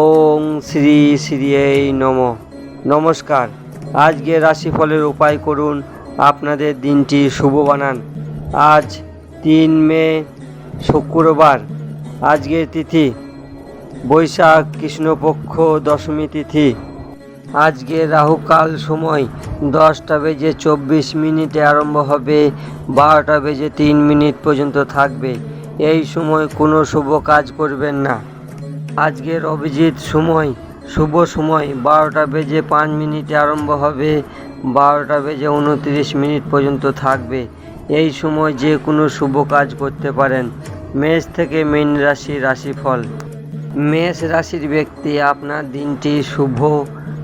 ওং শ্রী শ্রী এই নম। নমস্কার। আজকে রাশিফলের উপায় করুন আপনাদের দিনটি শুভ বানান। আজ তিন মে, শুক্রবার। আজকের তিথি বৈশাখ, কৃষ্ণপক্ষ, দশমী তিথি। আজকে রাহুকাল সময় দশটা বেজে চব্বিশ মিনিটে আরম্ভ হবে, বারোটা বেজে তিন মিনিট পর্যন্ত থাকবে। এই সময় কোনো শুভ কাজ করবেন না। আজকের অভিজিৎ সময়, শুভ সময়, বারোটা বেজে পাঁচ মিনিটে আরম্ভ হবে, বারোটা বেজে উনত্রিশ মিনিট পর্যন্ত থাকবে। এই সময় যে কোনো শুভ কাজ করতে পারেন। মেষ থেকে মীন রাশি রাশিফল। মেষ রাশির ব্যক্তি আপনার দিনটি শুভ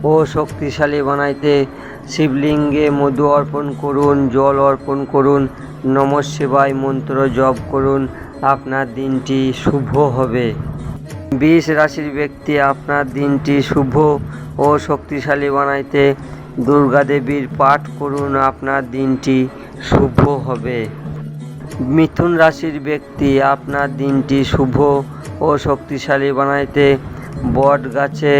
ও শক্তিশালী বানাইতে শিবলিঙ্গে মধু অর্পণ করুন, জল অর্পণ করুন, নম শিবায় মন্ত্র জপ করুন, আপনার দিনটি শুভ হবে। বিষ রাশির ব্যক্তি আপনার দিনটি শুভ ও শক্তিশালী বানাইতে দুর্গা দেবীর পাঠ করুন, আপনার দিনটি শুভ হবে। মিথুন রাশির ব্যক্তি আপনার দিনটি শুভ ও শক্তিশালী বানাইতে বট গাছে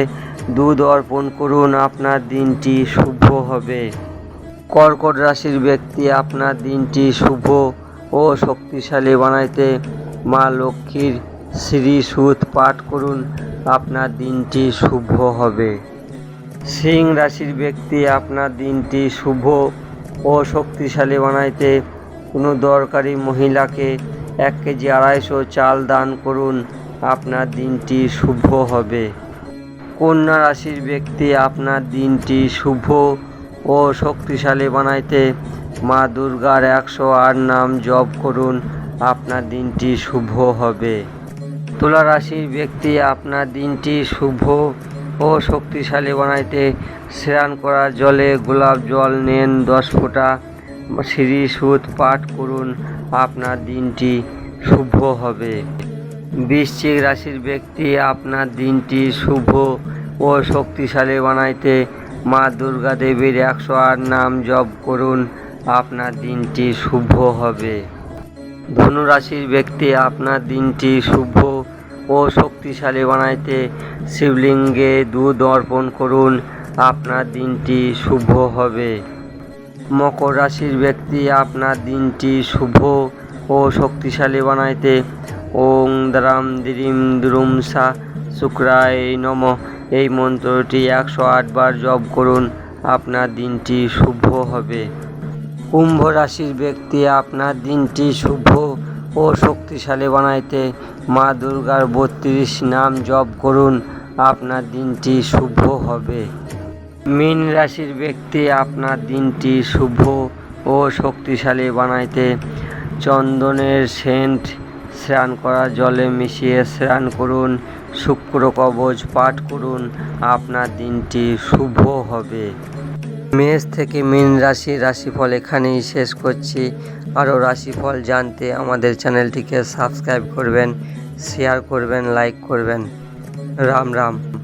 দুধ অর্পণ করুন, আপনার দিনটি শুভ হবে। কর্কট রাশির ব্যক্তি আপনার দিনটি শুভ ও শক্তিশালী বানাইতে মা লক্ষ্মীর শ্রী সুদ পাঠ করুন, আপনার দিনটি শুভ হবে। সিং রাশির ব্যক্তি, আপনার দিনটি শুভ ও শক্তিশালী বানাইতে কোনো দরকারি মহিলাকে এক কেজি আড়াইশো চাল দান করুন, আপনার দিনটি শুভ হবে। কন্যা রাশির ব্যক্তি, আপনার দিনটি শুভ ও শক্তিশালী বানাইতে মা দুর্গার একশো আট নাম জপ করুন, আপনার দিনটি শুভ হবে। তুলা রাশির ব্যক্তি আপনার দিনটি শুভ ও শক্তিশালী বানাইতে স্নান করার জলে গোলাপ জল নেন, দশ ফোঁটা শ্রী সুদ পাঠ করুন, আপনার দিনটি শুভ হবে। বৃশ্চিক রাশির ব্যক্তি আপনার দিনটি শুভ ও শক্তিশালী বানাইতে মা দুর্গা দেবীর একশো আট নাম জপ করুন, আপনার দিনটি শুভ হবে। ধনু রাশির ব্যক্তি আপনার দিনটি শুভ ও শক্তিশালী বানাইতে শিবলিঙ্গে দুধ অর্পণ করুন। আপনার দিনটি শুভ হবে। মকর রাশির ব্যক্তি, আপনার দিনটি শুভ ও শক্তিশালী বানাইতে। ওং দ্রাম দ্রিম দ্রুম সা শুক্রায় নম। এই মন্ত্রটি একশো আটবার জপ করুন। আপনার দিনটি শুভ হবে। কুম্ভ রাশির ব্যক্তি, আপনার দিনটি শুভ ও শক্তিশালী বানাইতে মা দুর্গার বত্রিশ নাম জপ করুন, আপনার দিনটি শুভ হবে। মীন রাশির ব্যক্তি আপনার দিনটি শুভ ও শক্তিশালী বানাইতে চন্দনের সেন্ট স্নান করা জলে মিশিয়ে স্নান করুন, শুক্র কবচ পাঠ করুন, আপনার দিনটি শুভ হবে। মেষ থেকে মীন রাশি, রাশিফল এখানেই শেষ করছি। আরও রাশিফল জানতে আমাদের চ্যানেলটিকে সাবস্ক্রাইব করবেন, শেয়ার করবেন, লাইক করবেন। রাম রাম।